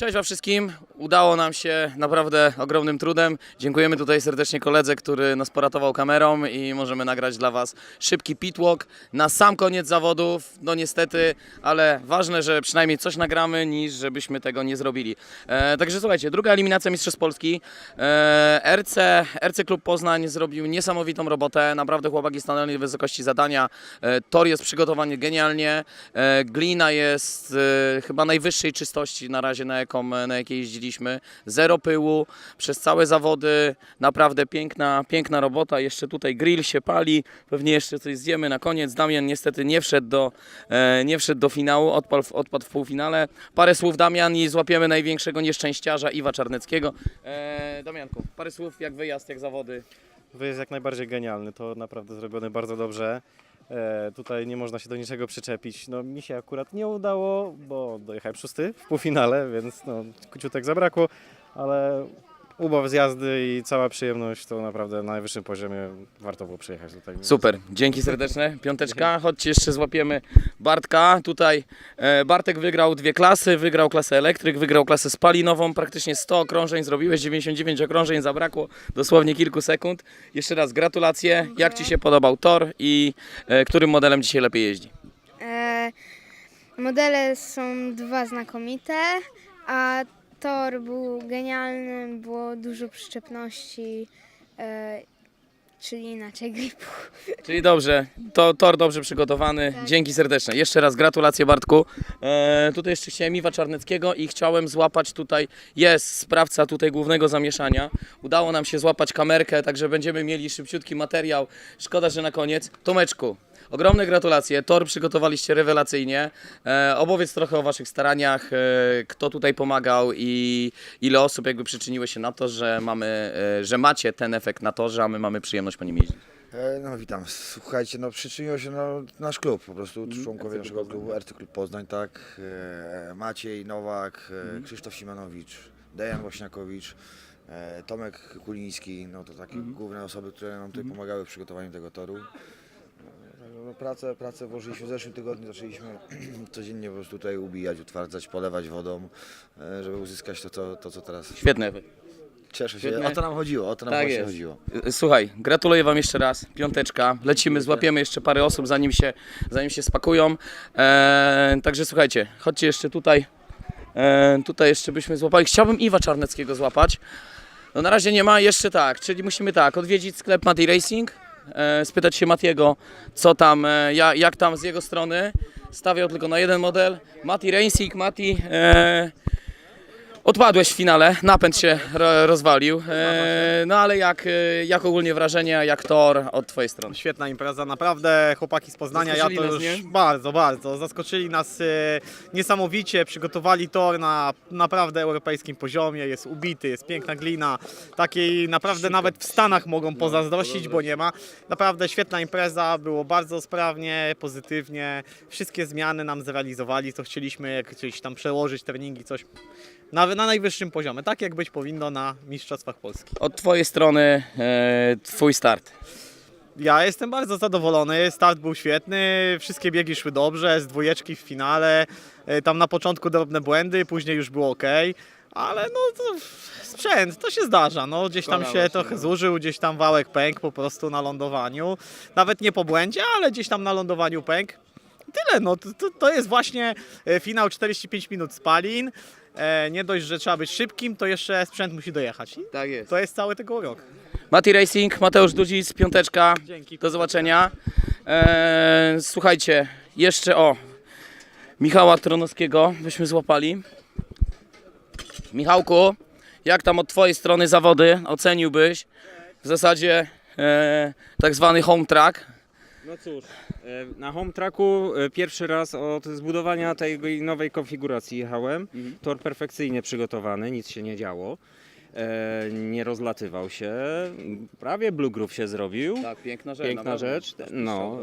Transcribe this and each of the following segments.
Cześć wam wszystkim. Udało nam się naprawdę ogromnym trudem. Dziękujemy tutaj serdecznie koledze, który nas poratował kamerą i możemy nagrać dla was szybki pitwalk na sam koniec zawodów. No niestety, ale ważne, że przynajmniej coś nagramy, niż żebyśmy tego nie zrobili. E, także słuchajcie, druga eliminacja Mistrzostw Polski. E, RC, RC Klub Poznań zrobił niesamowitą robotę. Naprawdę chłopaki stanęli w wysokości zadania. E, tor jest przygotowany genialnie. E, glina jest e, chyba najwyższej czystości na razie, na jaką, na jakiej jeździliśmy. Zero pyłu przez całe zawody. Naprawdę piękna, piękna robota. Jeszcze tutaj grill się pali. Pewnie jeszcze coś zjemy na koniec. Damian niestety nie wszedł do, e, nie wszedł do finału, odpadł, odpadł w półfinale. Parę słów Damian i złapiemy największego nieszczęściarza Iwa Czarneckiego. E, Damianku, parę słów jak wyjazd, jak zawody. Wyjazd jak najbardziej genialny, to naprawdę zrobione bardzo dobrze. E, tutaj nie można się do niczego przyczepić. No, mi się akurat nie udało, bo dojechałem szósty w półfinale, więc no, kciutek zabrakło, ale ubaw z jazdy i cała przyjemność to naprawdę na najwyższym poziomie warto było przyjechać tutaj. Super, dzięki serdeczne. Piąteczka, chodźcie jeszcze złapiemy Bartka. Tutaj e, Bartek wygrał dwie klasy, wygrał klasę elektryk, wygrał klasę spalinową, praktycznie 100 okrążeń zrobiłeś, 99 okrążeń zabrakło, dosłownie kilku sekund. Jeszcze raz gratulacje, jak Ci się podobał tor i e, którym modelem dzisiaj lepiej jeździ? E, modele są dwa znakomite, a tor był genialny, było dużo przyczepności, e, czyli inaczej gripu. Czyli dobrze, to tor dobrze przygotowany. Tak. Dzięki serdeczne. Jeszcze raz gratulacje Bartku. E, tutaj jeszcze chciałem Iwa Czarneckiego i chciałem złapać tutaj, jest sprawca tutaj głównego zamieszania. Udało nam się złapać kamerkę, także będziemy mieli szybciutki materiał. Szkoda, że na koniec. Tomeczku, ogromne gratulacje. Tor przygotowaliście rewelacyjnie. E, opowiedz trochę o waszych staraniach, e, kto tutaj pomagał i ile osób jakby przyczyniło się na to, że mamy, e, że macie ten efekt na torze, a my mamy przyjemność po nim jeździć. E, No witam. Słuchajcie, no przyczynił się no, nasz klub, po prostu Mhm. członkowie naszego klubu, RC Klub Poznań, tak, e, Maciej Nowak, e, Mhm. Krzysztof Simanowicz, Dejan Wośniakowicz, e, Tomek Kuliński, no to takie Mhm. główne osoby, które nam tutaj pomagały w przygotowaniu tego toru. Pracę, pracę włożyliśmy w zeszłym tygodniu, zaczęliśmy codziennie po prostu tutaj ubijać, utwardzać, polewać wodą, e, żeby uzyskać to, co, to, co teraz. Świetny efekt. Cieszę się, Świetnie. o to nam chodziło, o to nam Tak właśnie jest. chodziło. Słuchaj, gratuluję Wam jeszcze raz. Piąteczka. Lecimy, złapiemy jeszcze parę osób, zanim się, zanim się spakują. Eee, także słuchajcie, chodźcie jeszcze tutaj. Eee, tutaj jeszcze byśmy złapali. Chciałbym Iwa Czarneckiego złapać. No na razie nie ma, jeszcze tak. Czyli musimy tak, odwiedzić sklep Mati Racing, e, spytać się Matiego, co tam, e, ja, jak tam z jego strony. Stawiał tylko na jeden model. Mati Racing, Mati. Odpadłeś w finale, napęd się ro, rozwalił. E, no ale jak, e, jak ogólnie wrażenia, jak tor od Twojej strony? Świetna impreza, naprawdę. Chłopaki z Poznania, ja Zaskoczyli to nas, już nie? bardzo, bardzo, zaskoczyli nas e, niesamowicie, przygotowali tor na naprawdę europejskim poziomie, jest ubity, jest piękna glina, takiej naprawdę nawet w Stanach mogą pozazdrościć, bo nie ma. Naprawdę świetna impreza, było bardzo sprawnie, pozytywnie, wszystkie zmiany nam zrealizowali, co chcieliśmy, jak gdzieś tam przełożyć treningi, coś. Na, na najwyższym poziomie, tak jak być powinno na Mistrzostwach Polski. Od Twojej strony e, Twój start. Ja jestem bardzo zadowolony. Start był świetny, wszystkie biegi szły dobrze, z dwójeczki w finale. E, Tam na początku drobne błędy, później już było ok. Ale no to sprzęt, to się zdarza. No, gdzieś tam Zdarzało się się, trochę no. zużył, gdzieś tam wałek pękł po prostu na lądowaniu. Nawet nie po błędzie, ale gdzieś tam na lądowaniu pękł. Tyle, no to, to, to jest właśnie e, finał 45 minut spalin. E, Nie dość, że trzeba być szybkim, to jeszcze sprzęt musi dojechać. I Tak jest. to jest cały tego urok. Mati Racing, Mateusz Dudzic, piąteczka. Dzięki. Do zobaczenia. E, słuchajcie, jeszcze o Michała Tronowskiego byśmy złapali. Michałku, jak tam od Twojej strony zawody oceniłbyś w zasadzie e, tak zwany home track? No cóż, e, na home tracku e, pierwszy raz od zbudowania tej nowej konfiguracji jechałem. Tor perfekcyjnie przygotowany, nic się nie działo. E, Nie rozlatywał się. Prawie blue groove się zrobił. Tak, piękna rzecz. Piękna rzecz. No,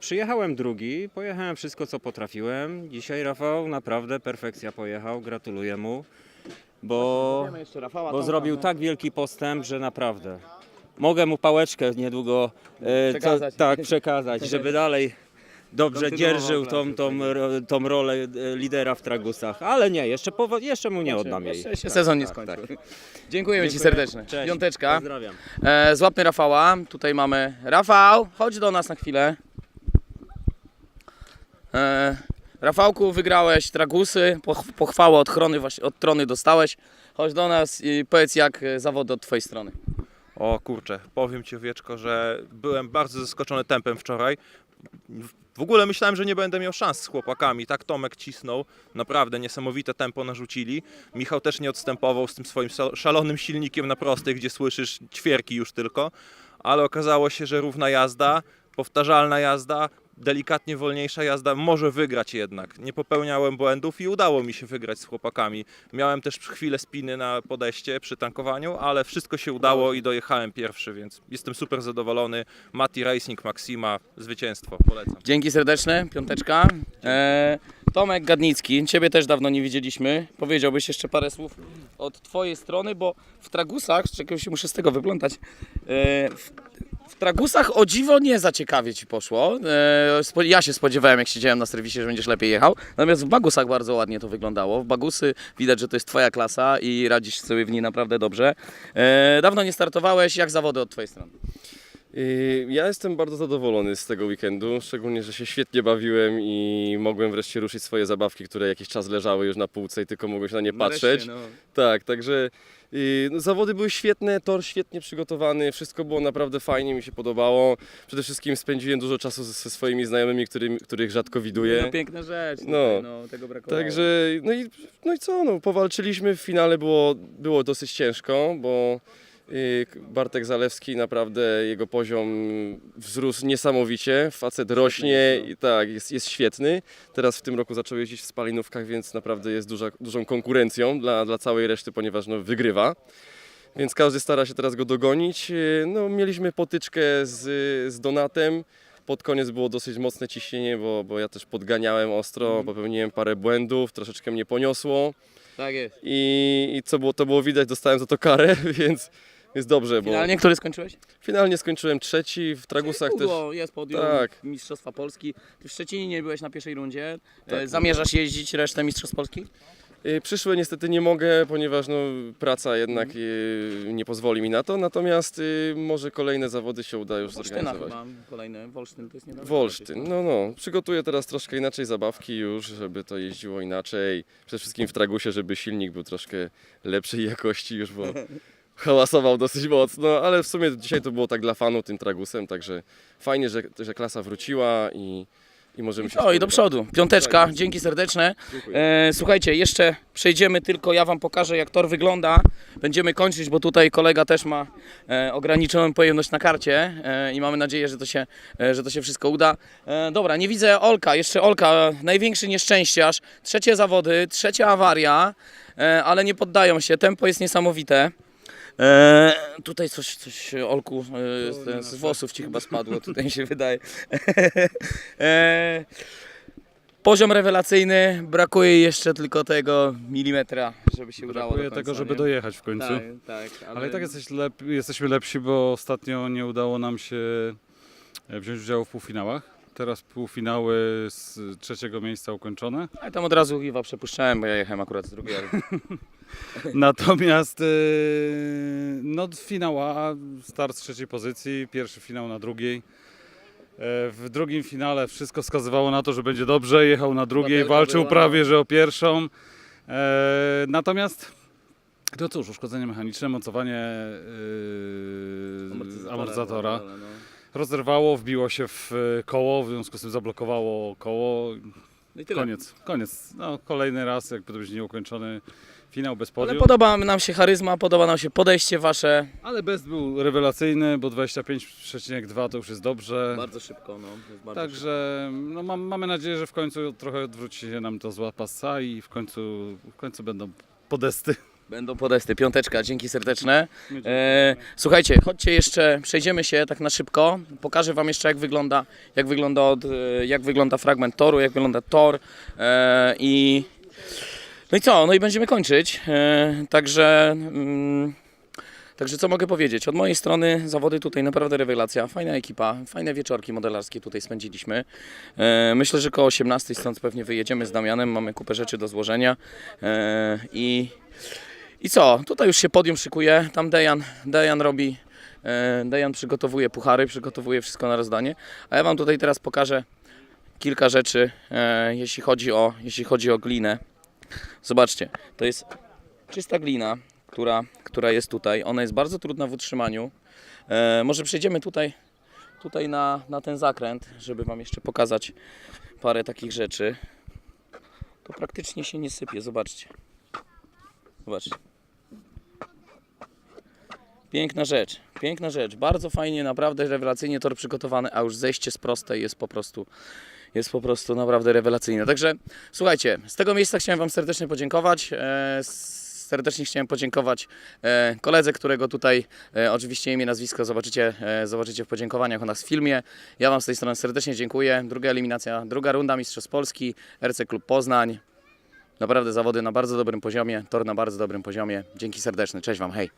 przyjechałem drugi, pojechałem wszystko co potrafiłem. Dzisiaj Rafał naprawdę perfekcja pojechał, gratuluję mu, bo, bo zrobił tak wielki postęp, że naprawdę. Mogę mu pałeczkę niedługo e, Przekazać. tak przekazać, żeby dalej dobrze Kontynuował dzierżył pracę, tą, tą, ro- tą rolę e, lidera w Tragusach, ale nie, jeszcze, powo- jeszcze mu nie oddam jej. Jeszcze się Tak, sezon nie tak, skończył. tak. Dziękujemy Ci serdecznie. Cześć. Piąteczka. Pozdrawiam. E, złapmy Rafała. Tutaj mamy Rafał, chodź do nas na chwilę. E, Rafałku, wygrałeś Tragusy, poch- pochwałę od, chrony, od trony dostałeś. Chodź do nas i powiedz jak e, zawody od Twojej strony. O kurczę, powiem Ci Wieczko, że byłem bardzo zaskoczony tempem wczoraj. W ogóle myślałem, że nie będę miał szans z chłopakami. Tak Tomek cisnął, naprawdę niesamowite tempo narzucili. Michał też nie odstępował z tym swoim szal- szalonym silnikiem na prostej, gdzie słyszysz ćwierki już tylko. Ale okazało się, że równa jazda, powtarzalna jazda, delikatnie wolniejsza jazda może wygrać jednak. Nie popełniałem błędów i udało mi się wygrać z chłopakami. Miałem też chwilę spiny na podejście przy tankowaniu, ale wszystko się udało i dojechałem pierwszy, więc jestem super zadowolony. Mati Racing Maxima, zwycięstwo, polecam. Dzięki serdeczne, piąteczka. E, Tomek Gadnicki, Ciebie też dawno nie widzieliśmy. Powiedziałbyś jeszcze parę słów od Twojej strony, bo w Tragusach, czekaj się muszę z tego wyplątać, e, w, w Tragusach o dziwo nie za ciekawie Ci poszło. E, ja się spodziewałem, jak siedziałem na serwisie, że będziesz lepiej jechał. Natomiast w Bagusach bardzo ładnie to wyglądało. W Bagusy widać, że to jest Twoja klasa i radzisz sobie w niej naprawdę dobrze. E, dawno nie startowałeś, jak zawody od Twojej strony? Yy, Ja jestem bardzo zadowolony z tego weekendu, szczególnie, że się świetnie bawiłem i mogłem wreszcie ruszyć swoje zabawki, które jakiś czas leżały już na półce i tylko mogłem się na nie patrzeć. No. Tak, także yy, no, zawody były świetne, tor świetnie przygotowany, wszystko było naprawdę fajnie, mi się podobało. Przede wszystkim spędziłem dużo czasu ze, ze swoimi znajomymi, którym, których rzadko widuję. No piękna rzecz, No. no tego brakowało. Także, no i, no i co, no, powalczyliśmy, w finale było, było dosyć ciężko, bo y, Bartek Zalewski naprawdę, jego poziom wzrósł niesamowicie, facet rośnie i tak, jest, jest świetny. Teraz w tym roku zaczął jeździć w spalinówkach, więc naprawdę jest duża, dużą konkurencją dla, dla całej reszty, ponieważ no, wygrywa. Więc każdy stara się teraz go dogonić. Y, No, mieliśmy potyczkę z, z Donatem. Pod koniec było dosyć mocne ciśnienie, bo, bo ja też podganiałem ostro, popełniłem parę błędów, troszeczkę mnie poniosło Tak jest. i, i co było, to było widać, dostałem za to karę, więc jest dobrze, bo Finalnie, który skończyłeś? finalnie skończyłem trzeci, w Tragusach też. Długo jest podium Tak. Mistrzostwa Polski. Ty w Szczecinie nie byłeś na pierwszej rundzie. E, Tak. Zamierzasz jeździć resztę Mistrzostw Polski? Y, Przyszłe niestety nie mogę, ponieważ no, praca jednak Mhm. y, nie pozwoli mi na to, natomiast y, może kolejne zawody się uda już Wolsztyna zorganizować. chyba, kolejny. Wolsztyn to jest niedaleko. Wolsztyn, no no, przygotuję teraz troszkę inaczej zabawki już, żeby to jeździło inaczej. Przede wszystkim w Tragusie, żeby silnik był troszkę lepszej jakości już, bo hałasował dosyć mocno, ale w sumie dzisiaj to było tak dla fanu tym Tragusem, także fajnie, że, że klasa wróciła i, i możemy się O i do przodu. Piąteczka, dzięki serdeczne. E, słuchajcie, jeszcze przejdziemy tylko, ja Wam pokażę jak tor wygląda. Będziemy kończyć, bo tutaj kolega też ma e, ograniczoną pojemność na karcie e, i mamy nadzieję, że to się, e, że to się wszystko uda. E, dobra, nie widzę Olka, jeszcze Olka, największy nieszczęściarz. Trzecie zawody, trzecia awaria, e, ale nie poddają się, tempo jest niesamowite. E, tutaj coś, coś Olku, e, z, z włosów Ci chyba spadło, tutaj mi się wydaje. e, Poziom rewelacyjny, brakuje jeszcze tylko tego milimetra, żeby się udało. Brakuje do końca, tego, żeby nie? dojechać w końcu. Tak, tak, Ale i tak jesteś lep, jesteśmy lepsi, bo ostatnio nie udało nam się e, wziąć udziału w półfinałach. Teraz półfinały z trzeciego miejsca ukończone. Ale tam od razu Iwa przepuszczałem, bo ja jechałem akurat z drugiej. Ale... Natomiast e, no finał A, start z trzeciej pozycji, pierwszy finał na drugiej. E, W drugim finale wszystko wskazywało na to, że będzie dobrze. Jechał na drugiej, walczył była, prawie że o pierwszą. E, Natomiast no cóż, uszkodzenie mechaniczne, mocowanie e, amortyzatora. Rozerwało, wbiło się w e, koło, w związku z tym zablokowało koło. No i tyle. Koniec, koniec. No, kolejny raz, jakby to będzie nieukończony finał bez Ale podium. podoba nam się charyzma, podoba nam się podejście wasze. Ale best był rewelacyjny, bo 25,2 to już jest dobrze. Bardzo szybko, no. Jest bardzo Także no, mam, mamy nadzieję, że w końcu trochę odwróci się nam to zła pasa i w końcu, w końcu będą podesty. Będą podesty, piąteczka, dzięki serdeczne. E, słuchajcie, chodźcie jeszcze, przejdziemy się tak na szybko. Pokażę Wam jeszcze jak wygląda, jak wygląda, od, e, jak wygląda fragment toru, jak wygląda tor e, i no i co, no i będziemy kończyć. E, także mm, Także co mogę powiedzieć? Od mojej strony zawody tutaj naprawdę rewelacja, fajna ekipa, fajne wieczorki modelarskie tutaj spędziliśmy. E, myślę, że koło 18 stąd pewnie wyjedziemy z Damianem, mamy kupę rzeczy do złożenia e, i, i co? Tutaj już się podium szykuje, tam Dejan, Dejan robi, e, Dejan przygotowuje puchary, przygotowuje wszystko na rozdanie, a ja Wam tutaj teraz pokażę kilka rzeczy, e, jeśli chodzi o, jeśli chodzi o glinę. Zobaczcie, to jest czysta glina, która, która jest tutaj. Ona jest bardzo trudna w utrzymaniu. E, może przejdziemy tutaj, tutaj na, na ten zakręt, żeby Wam jeszcze pokazać parę takich rzeczy. To praktycznie się nie sypie, zobaczcie. Zobaczcie. Piękna rzecz, piękna rzecz. Bardzo fajnie, naprawdę rewelacyjnie tor przygotowany, a już zejście z prostej jest po prostu jest po prostu naprawdę rewelacyjne. Także słuchajcie, z tego miejsca chciałem Wam serdecznie podziękować. E, serdecznie chciałem podziękować e, koledze, którego tutaj e, oczywiście imię, nazwisko zobaczycie, zobaczycie w podziękowaniach o nas w filmie. Ja Wam z tej strony serdecznie dziękuję. Druga eliminacja, druga runda Mistrzostw Polski, RC Klub Poznań. Naprawdę zawody na bardzo dobrym poziomie, tor na bardzo dobrym poziomie. Dzięki serdeczne, cześć Wam, hej.